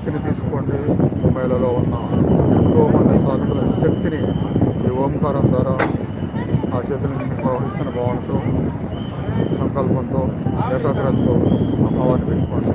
శక్తిని తీసుకోండి. ముంబైలలో ఉన్న ఎంతో మంది సాధకుల శక్తిని ఈ ఓంకారం ద్వారా ఆ చేతుల నుండి ప్రవహిస్తున్న భావనతో సంకల్పంతో ఏకాగ్రతతో ఆ భావాన్ని పెట్టుకోండి.